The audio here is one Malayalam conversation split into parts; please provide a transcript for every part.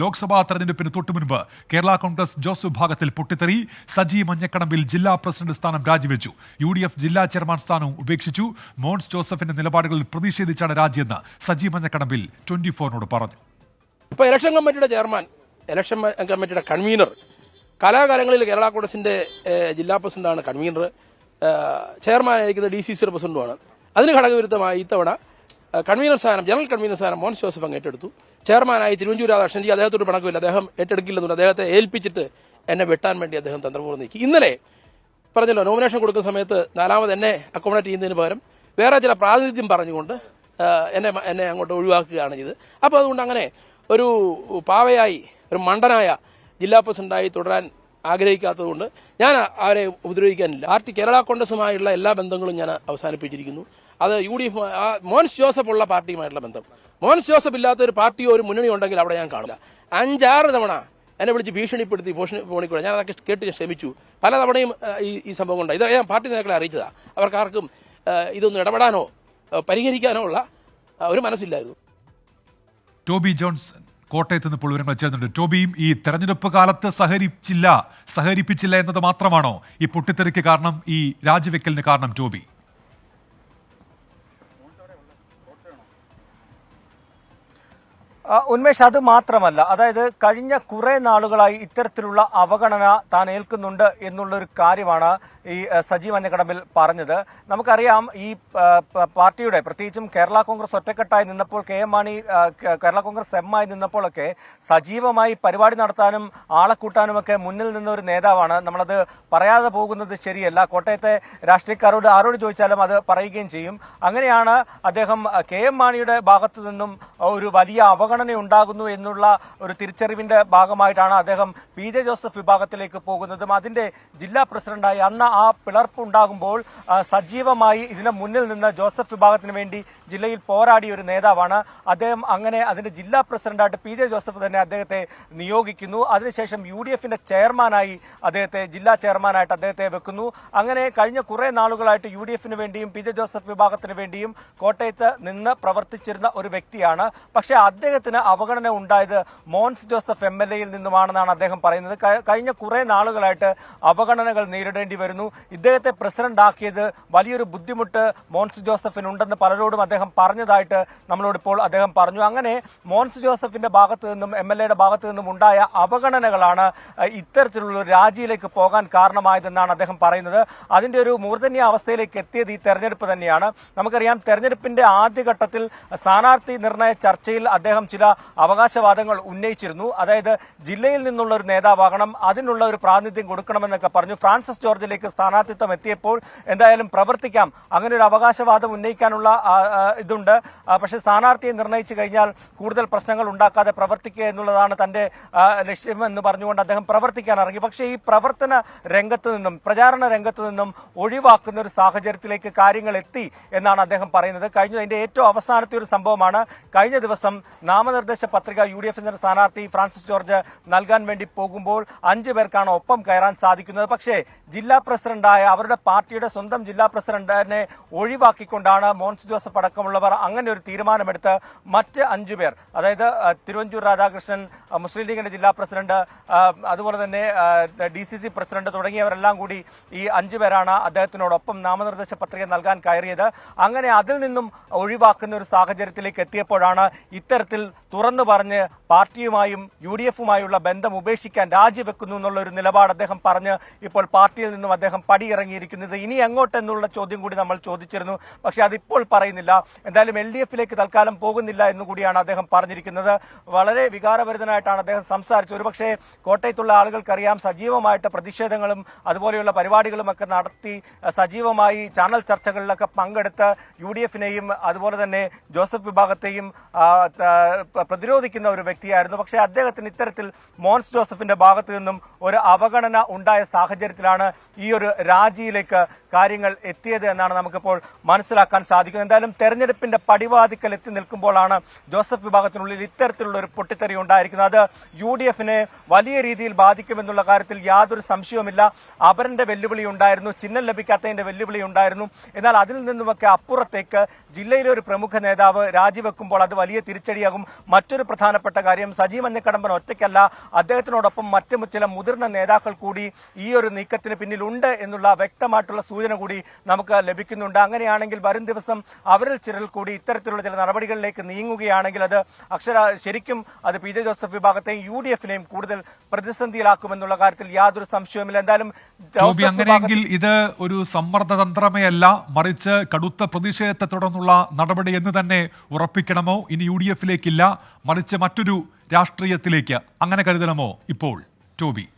ലോക്സഭാ തെരഞ്ഞെടുപ്പിന് തൊട്ടു മുൻപ് കേരള കോൺഗ്രസ് ജോസ് വിഭാഗത്തിൽ പൊട്ടിത്തെറി സജി മഞ്ഞക്കടമ്പിൽ ജില്ലാ പ്രസിഡന്റ് സ്ഥാനം രാജിവെച്ചു. യു ഡി എഫ് ജില്ലാ ചെയർമാൻ സ്ഥാനവും ഉപേക്ഷിച്ചു. മോൻസ് ജോസഫിന്റെ നിലപാടുകളിൽ പ്രതിഷേധിച്ചാണ് രാജിയെന്ന് സജി മഞ്ഞക്കടമ്പിൽ ട്വന്റി ഫോറിനോട് പറഞ്ഞു. ഇപ്പോൾ ഇലക്ഷൻ കമ്മിറ്റിയുടെ ചെയർമാൻ ഇലക്ഷൻ കമ്മിറ്റിയുടെ കൺവീനർ കലാകാലങ്ങളിൽ കേരള കോൺഗ്രസിന്റെ ജില്ലാ പ്രസിഡന്റാണ് കൺവീനർ ചെയർമാനായിരിക്കുന്നത് ഡി സി സിയുടെ പ്രസിഡന്റുമാണ്. അതിന് ഘടകവിരുദ്ധമായി ഇത്തവണ കൺവീനർ സ്ഥാനം ജനറൽ കൺവീനർ സ്ഥാനം മോൻസ് ജോസഫ് അങ്ങ് ഏറ്റെടുത്തു. ചെയർമാനായി തിരുവഞ്ചൂർ രാധാകൃഷ്ണൻ ജി അദ്ദേഹത്തോട് പണക്കമില്ല അദ്ദേഹം ഏറ്റെടുക്കില്ലെന്നുണ്ട്. അദ്ദേഹത്തെ ഏൽപ്പിച്ചിട്ട് എന്നെ വെട്ടാൻ വേണ്ടി അദ്ദേഹം തന്ത്രപൂർവം നീക്കി. ഇന്നലെ പറഞ്ഞല്ലോ നോമിനേഷൻ കൊടുക്കുന്ന സമയത്ത് നാലാമത് എന്നെ അക്കോമഡേറ്റ് ചെയ്യുന്നതിന് പകരം വേറെ ചില പ്രാതിനിധ്യം പറഞ്ഞുകൊണ്ട് എന്നെ എന്നെ അങ്ങോട്ട് ഒഴിവാക്കുകയാണ് ചെയ്തത്. അപ്പോൾ അതുകൊണ്ട് അങ്ങനെ ഒരു പാവയായി ഒരു മണ്ടനായ ജില്ലാ പ്രസിഡന്റായി തുടരാൻ ആഗ്രഹിക്കാത്തതുകൊണ്ട് ഞാൻ അവരെ ഉപദ്രവിക്കാനില്ല. പാർട്ടി കേരള കോൺഗ്രസുമായുള്ള എല്ലാ ബന്ധങ്ങളും ഞാൻ അവസാനിപ്പിച്ചിരിക്കുന്നു. അത് U D F Mons Joseph ഉള്ള പാർട്ടിയുമായിട്ടുള്ള ബന്ധം. മോൻസ് ജോസഫ് ഇല്ലാത്ത ഒരു പാർട്ടിയോ ഒരു മുന്നണി ഉണ്ടെങ്കിൽ അവിടെ ഞാൻ കാണില്ല അഞ്ചാറ് തവണ എന്നെ വിളിച്ച് ഭീഷണിപ്പെടുത്തി ഭൂഷണി പോണിക്കൂടെ. ഞാൻ അതൊക്കെ കേട്ട് ശ്രമിച്ചു. പല തവണയും ഈ ഈ സംഭവം ഉണ്ട് ഇത് ഞാൻ പാർട്ടി നേതാക്കളെ അറിയിച്ചതാണ് അവർക്കാർക്കും ഇതൊന്നും ഇടപെടാനോ പരിഹരിക്കാനോ ഉള്ള ഒരു മനസ്സില്ലായിരുന്നു. ടോബി ജോൺസൺ കോട്ടയത്ത് നിന്ന് ഇപ്പോൾ വിവരങ്ങൾ ചേർന്നുണ്ട് ടോബിയും ഈ തെരഞ്ഞെടുപ്പ് കാലത്ത് സഹകരിച്ചില്ല സഹകരിപ്പിച്ചില്ല എന്നത് മാത്രമാണോ ഈ പൊട്ടിത്തെറിക്ക് കാരണം ഈ രാജിവെക്കലിന് കാരണം ടോബി? ആ, ഉന്മേഷ് അത് മാത്രമല്ല. അതായത് കഴിഞ്ഞ കുറെ നാളുകളായി ഇത്തരത്തിലുള്ള അവഗണന താൻ ഏൽക്കുന്നുണ്ട് എന്നുള്ള ഒരു കാര്യമാണ് ഈ സജീവ് മഞ്ഞക്കടമ്പിൽ പറഞ്ഞത്. നമുക്കറിയാം ഈ പാർട്ടിയുടെ പ്രത്യേകിച്ചും കേരള കോൺഗ്രസ് ഒറ്റക്കെട്ടായി നിന്നപ്പോൾ K M Mani Kerala Congress M ആയി നിന്നപ്പോഴൊക്കെ സജീവമായി പരിപാടി നടത്താനും ആളെ കൂട്ടാനുമൊക്കെ മുന്നിൽ നിന്ന ഒരു നേതാവാണ്. നമ്മളത് പറയാതെ പോകുന്നത് ശരിയല്ല. കോട്ടയത്തെ രാഷ്ട്രീയക്കാരോട് ആരോട് ചോദിച്ചാലും അത് പറയുകയും ചെയ്യും. അങ്ങനെയാണ് അദ്ദേഹം കെ എം മാണിയുടെ ഭാഗത്തു നിന്നും ഒരു വലിയ അവഗണന ഉണ്ടാകുന്നു എന്നുള്ള ഒരു തിരിച്ചറിവിന്റെ ഭാഗമായിട്ടാണ് അദ്ദേഹം പി ജെ ജോസഫ് വിഭാഗത്തിലേക്ക് പോകുന്നതും. അതിന്റെ ജില്ലാ പ്രസിഡന്റായി അന്ന് ആ പിളർപ്പ് ഉണ്ടാകുമ്പോൾ സജീവമായി ഇതിന് മുന്നിൽ നിന്ന് ജോസഫ് വിഭാഗത്തിന് വേണ്ടി ജില്ലയിൽ പോരാടിയ ഒരു നേതാവാണ്. അദ്ദേഹം അങ്ങനെ അതിന്റെ ജില്ലാ പ്രസിഡന്റായിട്ട് പി ജെ ജോസഫ് തന്നെ അദ്ദേഹത്തെ നിയോഗിക്കുന്നു. അതിനുശേഷം യു ഡി എഫിന്റെ ചെയർമാനായി അദ്ദേഹത്തെ ജില്ലാ ചെയർമാനായിട്ട് അദ്ദേഹത്തെ വെക്കുന്നു. അങ്ങനെ കഴിഞ്ഞ കുറെ നാളുകളായിട്ട് യു ഡി എഫിന് വേണ്ടിയും പി ജെ ജോസഫ് വിഭാഗത്തിന് വേണ്ടിയും കോട്ടയത്ത് നിന്ന് പ്രവർത്തിച്ചിരുന്ന ഒരു വ്യക്തിയാണ്. പക്ഷേ അദ്ദേഹത്തിന് അവഗണന ഉണ്ടായത് മോൻസ് ജോസഫ് എം എൽ എയിൽ നിന്നുമാണെന്നാണ് അദ്ദേഹം പറയുന്നത്. കഴിഞ്ഞ കുറേ നാളുകളായിട്ട് അവഗണനകൾ നേരിടേണ്ടി വരുന്നു. ഇദ്ദേഹത്തെ പ്രസിഡന്റ് ആക്കിയത് വലിയൊരു ബുദ്ധിമുട്ട് മോൻസ് ജോസഫിനുണ്ടെന്ന് പലരോടും അദ്ദേഹം പറഞ്ഞതായിട്ട് നമ്മളോടിപ്പോൾ അദ്ദേഹം പറഞ്ഞു. അങ്ങനെ മോൻസ് ജോസഫിന്റെ ഭാഗത്തു നിന്നും എം എൽ എയുടെ ഭാഗത്തു നിന്നും ഉണ്ടായ അവഗണനകളാണ് ഇത്തരത്തിലുള്ള രാജിയിലേക്ക് പോകാൻ കാരണമായതെന്നാണ് അദ്ദേഹം പറയുന്നത്. അതിന്റെ ഒരു മൂർധന്യ അവസ്ഥയിലേക്ക് എത്തിയത് ഈ തെരഞ്ഞെടുപ്പ് തന്നെയാണ്. നമുക്കറിയാം തെരഞ്ഞെടുപ്പിന്റെ ആദ്യഘട്ടത്തിൽ സ്ഥാനാർത്ഥി നിർണയ ചർച്ചയിൽ അദ്ദേഹം ചില അവകാശവാദങ്ങൾ ഉന്നയിച്ചിരുന്നു. അതായത് ജില്ലയിൽ നിന്നുള്ള ഒരു നേതാവാകണം അതിനുള്ള ഒരു പ്രാതിനിധ്യം കൊടുക്കണമെന്നൊക്കെ പറഞ്ഞു ഫ്രാൻസിസ് ജോർജിലേക്ക് സ്ഥാനാർത്ഥിത്വം എത്തിയപ്പോൾ എന്തായാലും പ്രവർത്തിക്കാം. അങ്ങനെ ഒരു അവകാശവാദം ഉന്നയിക്കാനുള്ള ഇതുണ്ട്. പക്ഷേ സ്ഥാനാർത്ഥിയെ നിർണയിച്ചു കഴിഞ്ഞാൽ കൂടുതൽ പ്രശ്നങ്ങൾ ഉണ്ടാക്കാതെ പ്രവർത്തിക്കുക എന്നുള്ളതാണ് തന്റെ ലക്ഷ്യം ലക്ഷ്യമെന്ന് പറഞ്ഞുകൊണ്ട് അദ്ദേഹം പ്രവർത്തിക്കാൻ ഇറങ്ങി. പക്ഷേ ഈ പ്രവർത്തന രംഗത്ത് നിന്നും പ്രചാരണ രംഗത്ത് നിന്നും ഒഴിവാക്കുന്ന ഒരു സാഹചര്യത്തിലേക്ക് കാര്യങ്ങൾ എത്തി എന്നാണ് അദ്ദേഹം പറയുന്നത്. കഴിഞ്ഞ അതിന്റെ ഏറ്റവും അവസാനത്തെ ഒരു സംഭവമാണ് കഴിഞ്ഞ ദിവസം നാമനിർദ്ദേശ പത്രിക യു ഡി എഫിന്റെ സ്ഥാനാർത്ഥി ഫ്രാൻസിസ് ജോർജ് നൽകാൻ വേണ്ടി പോകുമ്പോൾ അഞ്ചു പേർക്കാണ് ഒപ്പം കയറാൻ സാധിക്കുന്നത്. പക്ഷേ ജില്ലാ പ്രസിഡന്റായ അവരുടെ പാർട്ടിയുടെ സ്വന്തം ജില്ലാ പ്രസിഡന്റിനെ ഒഴിവാക്കിക്കൊണ്ടാണ് മോൻസ് ജോസഫ് അടക്കമുള്ളവർ അങ്ങനെ ഒരു തീരുമാനമെടുത്ത് മറ്റ് അഞ്ചു പേർ അതായത് തിരുവഞ്ചൂർ രാധാകൃഷ്ണൻ മുസ്ലിം ലീഗിന്റെ ജില്ലാ പ്രസിഡന്റ് അതുപോലെ തന്നെ ഡി സി സി പ്രസിഡന്റ് തുടങ്ങിയവരെല്ലാം കൂടി ഈ അഞ്ചു പേരാണ് അദ്ദേഹത്തിനോടൊപ്പം നാമനിർദ്ദേശ പത്രിക നൽകാൻ കയറിയത്. അങ്ങനെ അതിൽ നിന്നും ഒഴിവാക്കുന്ന ഒരു സാഹചര്യത്തിലേക്ക് എത്തിയപ്പോഴാണ് ഇത്തരത്തിൽ തുറന്നു പറഞ്ഞ് പാർട്ടിയുമായും യു ഡി എഫുമായുള്ള ബന്ധം ഉപേക്ഷിക്കാൻ രാജിവെക്കുന്നു എന്നുള്ള ഒരു നിലപാട് അദ്ദേഹം പറഞ്ഞ് ഇപ്പോൾ പാർട്ടിയിൽ നിന്നും അദ്ദേഹം പടിയിറങ്ങിയിരിക്കുന്നത്. ഇനി എങ്ങോട്ടെന്നുള്ള ചോദ്യം കൂടി നമ്മൾ ചോദിച്ചിരുന്നു. പക്ഷേ അതിപ്പോൾ പറയുന്നില്ല. എന്തായാലും എൽ ഡി എഫിലേക്ക് തൽക്കാലം പോകുന്നില്ല എന്ന് കൂടിയാണ് അദ്ദേഹം പറഞ്ഞിരിക്കുന്നത്. വളരെ വികാരഭരിതനായിട്ടാണ് അദ്ദേഹം സംസാരിച്ചത്. ഒരുപക്ഷെ കോട്ടയത്തുള്ള ആളുകൾക്കറിയാം സജീവമായിട്ട് പ്രതിഷേധങ്ങളും അതുപോലെയുള്ള പരിപാടികളും ഒക്കെ നടത്തി സജീവമായി ചാനൽ ചർച്ചകളിലൊക്കെ പങ്കെടുത്ത് യു ഡി എഫിനെയും അതുപോലെ തന്നെ ജോസഫ് വിഭാഗത്തെയും പ്രതിരോധിക്കുന്ന ഒരു വ്യക്തിയായിരുന്നു. പക്ഷേ അദ്ദേഹത്തിന് ഇത്തരത്തിൽ മോൻസ് ജോസഫിന്റെ ഭാഗത്തു നിന്നും ഒരു അവഗണന ഉണ്ടായ സാഹചര്യത്തിലാണ് ഈ ഒരു രാജിയിലേക്ക് കാര്യങ്ങൾ എത്തിയത് എന്നാണ് നമുക്കിപ്പോൾ മനസ്സിലാക്കാൻ സാധിക്കുന്നത്. എന്തായാലും തെരഞ്ഞെടുപ്പിന്റെ പടിവാതിക്കൽ എത്തി നിൽക്കുമ്പോഴാണ് ജോസഫ് വിഭാഗത്തിനുള്ളിൽ ഇത്തരത്തിലുള്ള ഒരു പൊട്ടിത്തെറി ഉണ്ടായിരിക്കുന്നത്. അത് യു ഡി എഫിനെ വലിയ രീതിയിൽ ബാധിക്കുമെന്നുള്ള കാര്യത്തിൽ യാതൊരു സംശയവുമില്ല. അപരന്റെ വെല്ലുവിളി ഉണ്ടായിരുന്നു. ചിഹ്നം ലഭിക്കാത്തതിന്റെ വെല്ലുവിളി ഉണ്ടായിരുന്നു. എന്നാൽ അതിൽ നിന്നുമൊക്കെ അപ്പുറത്തേക്ക് ജില്ലയിലെ ഒരു പ്രമുഖ നേതാവ് രാജിവെക്കുമ്പോൾ അത് വലിയ തിരിച്ചടിയാകും. മറ്റൊരു പ്രധാനപ്പെട്ട കാര്യം സജി മഞ്ഞക്കടമ്പൻ ഒറ്റയ്ക്കല്ല. അദ്ദേഹത്തിനോടൊപ്പം മറ്റു ചില മുതിർന്ന നേതാക്കൾ കൂടി ഈ ഒരു നീക്കത്തിന് പിന്നിലുണ്ട് എന്നുള്ള വ്യക്തമായിട്ടുള്ള സൂചന കൂടി നമുക്ക് ലഭിക്കുന്നുണ്ട്. അങ്ങനെയാണെങ്കിൽ വരും ദിവസം അവരിൽ ചിലർ കൂടി ഇത്തരത്തിലുള്ള ചില നടപടികളിലേക്ക് നീങ്ങുകയാണെങ്കിൽ അത് അക്ഷര ശരിക്കും അത് പി ജെ ജോസഫ് വിഭാഗത്തെയും യു ഡി എഫിനെയും കൂടുതൽ പ്രതിസന്ധിയിലാക്കുമെന്നുള്ള കാര്യത്തിൽ യാതൊരു സംശയവുമില്ല. എന്തായാലും അങ്ങനെയെങ്കിൽ ഇത് ഒരു സമ്മർദ്ദതന്ത്രമേ അല്ല മറിച്ച് കടുത്ത പ്രതിഷേധത്തെ തുടർന്നുള്ള നടപടി എന്ന് തന്നെ ഉറപ്പിക്കണമോ? ഇനി യു ഡി എഫിലേക്കില്ല മറിച്ച് മറ്റൊരു രാഷ്ട്രീയത്തിലേക്ക്. അങ്ങനെ കരുതണമോ ഇപ്പോൾ? ടോബി.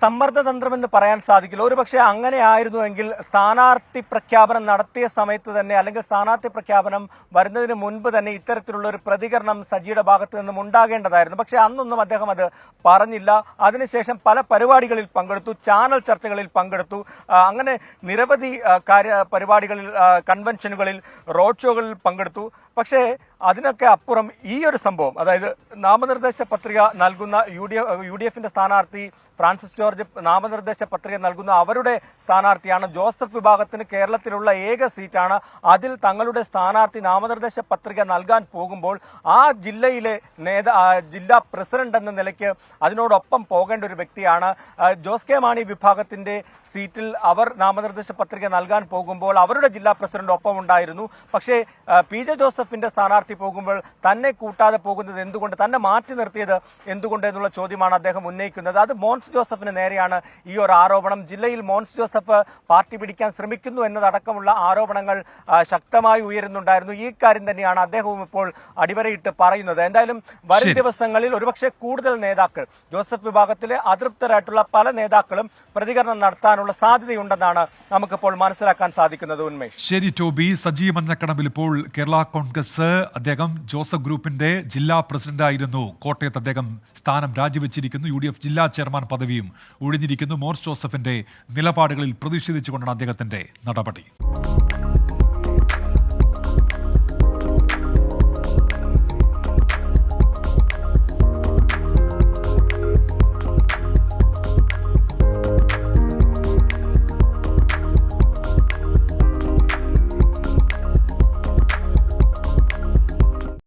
സമ്മർദ്ദതന്ത്രമെന്ന് പറയാൻ സാധിക്കില്ല. ഒരുപക്ഷെ അങ്ങനെ ആയിരുന്നുവെങ്കിൽ സ്ഥാനാർത്ഥി പ്രഖ്യാപനം നടത്തിയ സമയത്ത് തന്നെ അല്ലെങ്കിൽ സ്ഥാനാർത്ഥി പ്രഖ്യാപനം വരുന്നതിന് മുൻപ് തന്നെ ഇത്തരത്തിലുള്ള ഒരു പ്രതികരണം സജിയുടെ ഭാഗത്ത് നിന്നും ഉണ്ടാകേണ്ടതായിരുന്നു. പക്ഷേ അന്നൊന്നും അദ്ദേഹം അത് പറഞ്ഞില്ല. അതിനുശേഷം പല പരിപാടികളിൽ പങ്കെടുത്തു ചാനൽ ചർച്ചകളിൽ പങ്കെടുത്തു. അങ്ങനെ നിരവധി കാര്യ പരിപാടികളിൽ കൺവെൻഷനുകളിൽ റോഡ് ഷോകളിൽ പങ്കെടുത്തു. പക്ഷേ അതിനൊക്കെ അപ്പുറം ഈ ഒരു സംഭവം അതായത് നാമനിർദ്ദേശ പത്രിക നൽകുന്ന U D F U D എഫിന്റെ സ്ഥാനാർത്ഥി ഫ്രാൻസിസ് ജോർജ് നാമനിർദ്ദേശ പത്രിക നൽകുന്ന അവരുടെ സ്ഥാനാർത്ഥിയാണ്. ജോസഫ് വിഭാഗത്തിന് കേരളത്തിലുള്ള ഏക സീറ്റാണ്. അതിൽ തങ്ങളുടെ സ്ഥാനാർത്ഥി നാമനിർദ്ദേശ പത്രിക നൽകാൻ പോകുമ്പോൾ ആ ജില്ലയിലെ നേതാ ജില്ലാ പ്രസിഡന്റ് എന്ന നിലയ്ക്ക് അതിനോടൊപ്പം പോകേണ്ട ഒരു വ്യക്തിയാണ്. ജോസ് കെ മാണി വിഭാഗത്തിന്റെ സീറ്റിൽ അവർ നാമനിർദ്ദേശ പത്രിക നൽകാൻ പോകുമ്പോൾ അവരുടെ ജില്ലാ പ്രസിഡന്റ് ഒപ്പം ഉണ്ടായിരുന്നു. പക്ഷേ പി ജെ ജോസഫിന്റെ സ്ഥാനാർത്ഥി പോകുമ്പോൾ തന്നെ കൂട്ടാതെ പോകുന്നത് എന്തുകൊണ്ട് തന്നെ മാറ്റി നിർത്തിയത് എന്തുകൊണ്ട് എന്നുള്ള ചോദ്യമാണ് അദ്ദേഹം ഉന്നയിക്കുന്നത്. അത് മോൻസ് ജോസഫിന് നേരെയാണ് ഈ ഒരു ആരോപണം. ജില്ലയിൽ മോൻസ് ജോസഫ് പാർട്ടി പിടിക്കാൻ ശ്രമിക്കുന്നു എന്നതടക്കമുള്ള ആരോപണങ്ങൾ ശക്തമായി ഉയരുന്നുണ്ടായിരുന്നു. ഈ കാര്യം തന്നെയാണ് അദ്ദേഹവും ഇപ്പോൾ അടിവരയിട്ട് പറയുന്നത്. എന്തായാലും വരും ദിവസങ്ങളിൽ ഒരുപക്ഷെ കൂടുതൽ നേതാക്കൾ ജോസഫ് വിഭാഗത്തിലെ അതൃപ്തരായിട്ടുള്ള പല നേതാക്കളും പ്രതികരണം നടത്താനുള്ള സാധ്യതയുണ്ടെന്നാണ് നമുക്കിപ്പോൾ മനസ്സിലാക്കാൻ സാധിക്കുന്നത് ഉന്മേഷ്. ശരി ടോബി. സജീവ് മഞ്ഞക്കടമ്പിൽ ഇപ്പോൾ കേരള കോൺഗ്രസ് അദ്ദേഹം ജോസഫ് ഗ്രൂപ്പിന്റെ ജില്ലാ പ്രസിഡന്റായിരുന്നു. കോട്ടയത്ത് അദ്ദേഹം സ്ഥാനം രാജിവെച്ചിരിക്കുന്നു. യു ഡി എഫ് ജില്ലാ ചെയർമാൻ പദവിയും ഒഴിഞ്ഞിരിക്കുന്നു മോർസ് ജോസഫിന്റെ നിലപാടുകളിൽ പ്രതിഷേധിച്ചുകൊണ്ടാണ് അദ്ദേഹത്തിന്റെ നടപടി.